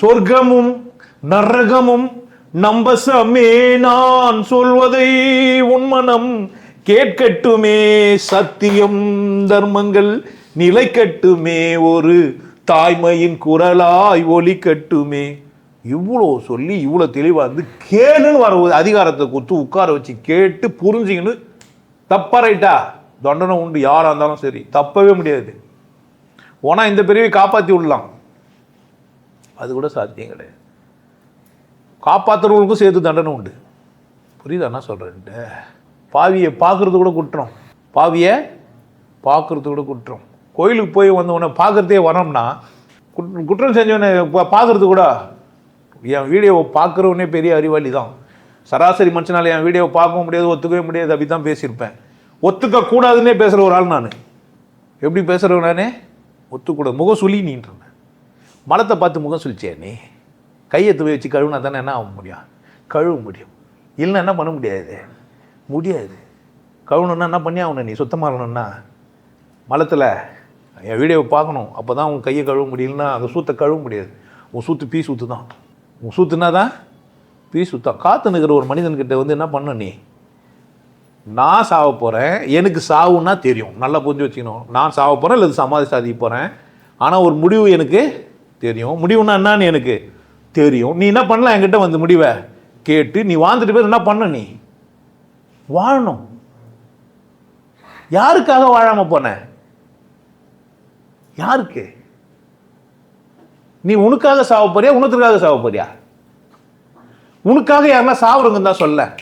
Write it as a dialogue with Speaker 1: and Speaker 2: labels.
Speaker 1: சொர்க்கமும் நரகமும் நம்பசமே நான் சொல்வதை உன்மனம் கேட்கட்டுமே. சத்தியம் தர்மங்கள் நிலைக்கட்டுமே. ஒரு தாய்மையின் குரலாய் ஒலிக்கட்டுமே. இவ்வளோ சொல்லி இவ்வளோ தெளிவாக வந்து கேளுன்னு வர அதிகாரத்தை கொடுத்து உட்கார வச்சு கேட்டு புரிஞ்சுக்கின்னு தப்பா ரைட்டா தண்டனை உண்டு யாராக இருந்தாலும் சரி. தப்பவே முடியாது. ஓனா இந்த பிரிவை காப்பாற்றி விடலாம். அது கூட சாத்தியம் கிடையாது. காப்பாற்றுறவங்களுக்கும் சேர்த்து தண்டனை உண்டு. புரியுதா? என்ன சொல்கிறேன்ட்டு பாவியை பார்க்குறது கூட குற்றம். பாவியை பார்க்குறது கூட குற்றம். கோயிலுக்கு போய் வந்தவொடனே பார்க்குறதே வரோம்னா குற்றம் குற்றம் செஞ்சவனே பார்க்குறது கூட என் வீடியோவை பார்க்குறவனே பெரிய அறிவாளி தான் சராசரி மனுஷனால் என் வீடியோவை பார்க்கவும் முடியாது ஒத்துக்கவே முடியாது அப்படி தான் பேசியிருப்பேன். ஒத்துக்க கூடாதுன்னே பேசுகிற ஒரு ஆள் நான். எப்படி பேசுகிறவன் நானே? ஒத்துக்கூடாது. முகம் சொல்லி நீன்றேன். மலத்தை பார்த்து முகம் சொல்லிச்சே நீ? கையை துவை வச்சு கழுவுனா தானே என்ன ஆக முடியும்? கழுவ முடியும். இல்லைன்னா என்ன பண்ண முடியாது? முடியாது. கழுவணுன்னா என்ன பண்ணி ஆகணும் நீ? சுத்தமாகணும்னா மலத்தில் என் வீடியோவை பார்க்கணும். அப்போ தான் உன் கையை கழுவ முடியலன்னா அந்த சூத்தை கழுவ முடியாது. உன் சூத்து பீ சூத்து தான். உன் சூத்துனா தான் பீ சுத்தம் காத்து நிற்கிற ஒரு மனிதன்கிட்ட வந்து என்ன பண்ண நீ? நான் சாவ போகிறேன் எனக்கு சாவுன்னா தெரியும். நல்லா புரிஞ்சு வச்சுக்கணும். நான் சாவ போகிறேன் இல்லை சமாதி சாதிக்க போகிறேன் ஆனால் ஒரு முடிவு எனக்கு தெரியும். முடிவுனா என்னன்னு எனக்கு தெரியும். நீ என்ன பண்ணலாம்? என்கிட்ட வந்து முடிவை கேட்டு நீ வாழ்ந்துட்டு பேர் என்ன பண்ண நீ? வாழணும். யாருக்காக வாழாம போன? யாருக்கு? நீ உனக்காக சாவ போறியா உனத்துக்காக சாவ போறியா உனக்காக யாருன்னா சாவுறவங்க தான் சொல்ல.